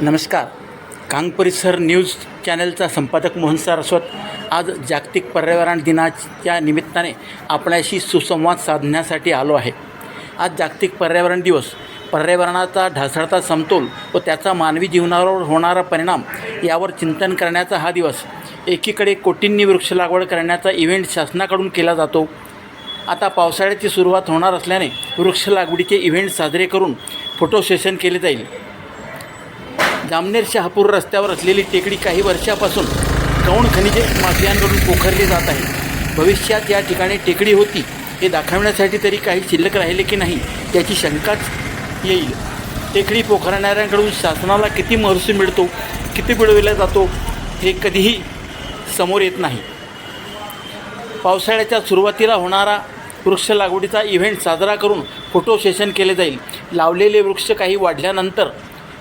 नमस्कार. कांग परिसर न्यूज चॅनलचा संपादक मोहन सारस्वत आज जागतिक पर्यावरण दिनाच्या निमित्ताने आपल्याशी सुसंवाद साधण्यासाठी आलो आहे. आज जागतिक पर्यावरण दिवस. पर्यावरणाचा ढासळता समतोल व त्याचा मानवी जीवनावर होणारा परिणाम यावर चिंतन करण्याचा हा दिवस. एकीकडे कोटींनी वृक्ष लागवड करण्याचा इव्हेंट शासनाकडून केला जातो. आता पावसाळ्याची सुरुवात होणार असल्याने वृक्ष लागवडीचे इव्हेंट साजरे करून फोटो सेशन केले जाईल. जामनेर शहापूर रस्त्यावर असलेली टेकडी काही वर्षापासून गौण खनिजे माफियांकडून पोखरली जात आहे भविष्यात या ठिकाणी टेकडी होती हे दाखवण्यासाठी तरी काही शिल्लक राहिले की नाही याची शंकाच येईल. टेकडी पोखरणाऱ्यांकडून शासनाला किती महसूल मिळतो किती मिळविला जातो हे कधीही समोर येत नाही. पावसाळ्याच्या सुरुवातीला होणारा वृक्ष लागवडीचा इव्हेंट साजरा करून फोटो सेशन केले जाईल. लावलेले वृक्ष काही वाढल्यानंतर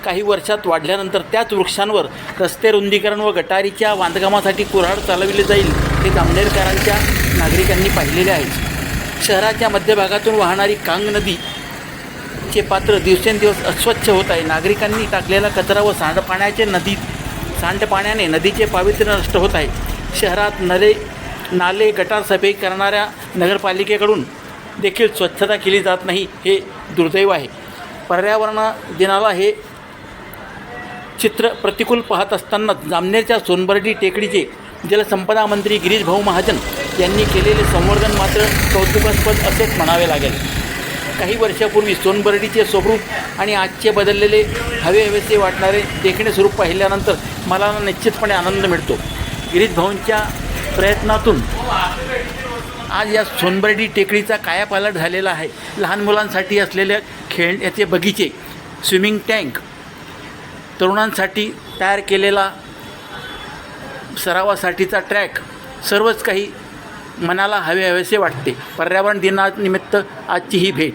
काही वर्षात वाढल्यानंतर त्याच वृक्षांवर रस्ते रुंदीकरण व गटारीच्या बांधकामासाठी कुऱ्हाड चालविले जाईल हे जामनेरकरांच्या नागरिकांनी पाहिलेले आहे. शहराच्या मध्यभागातून वाहणारी कांग नदीचे पात्र दिवसेंदिवस अस्वच्छ होत आहे. नागरिकांनी टाकलेला कचरा व सांडपाण्याचे नदीत सांडपाण्याने नदीचे पावित्र्य नष्ट होत आहे. शहरात नले नाले गटार सफाई करणाऱ्या नगरपालिकेकडून देखील स्वच्छता केली जात नाही हे दुर्दैव आहे. पर्यावरण दिनाला हे चित्र प्रतिकूल पाहत असताना जामनेरच्या सोनबर्डी टेकडीचे जलसंपदा मंत्री गिरीश भाऊ महाजन यांनी केलेले संवर्धन मात्र कौतुकास्पद असेच म्हणावे लागेल. काही वर्षापूर्वी सोनबर्डीचे स्वरूप आणि आजचे बदललेले हवे हवेसे वाटणारे देखणे स्वरूप पाहिल्यानंतर मला निश्चितपणे आनंद मिळतो. गिरीश भाऊंच्या प्रयत्नातून आज या सोनबर्डी टेकडीचा कायापालट झालेला आहे. लहान मुलांसाठी असलेल्या खेळण्याचे बगीचे स्विमिंग टँक तरुणांसाठी तयार केलेला सरावासाठीचा ट्रॅक सर्वच काही मनाला हवे हवेसे वाटते. पर्यावरण दिनानिमित्त आजची ही भेट.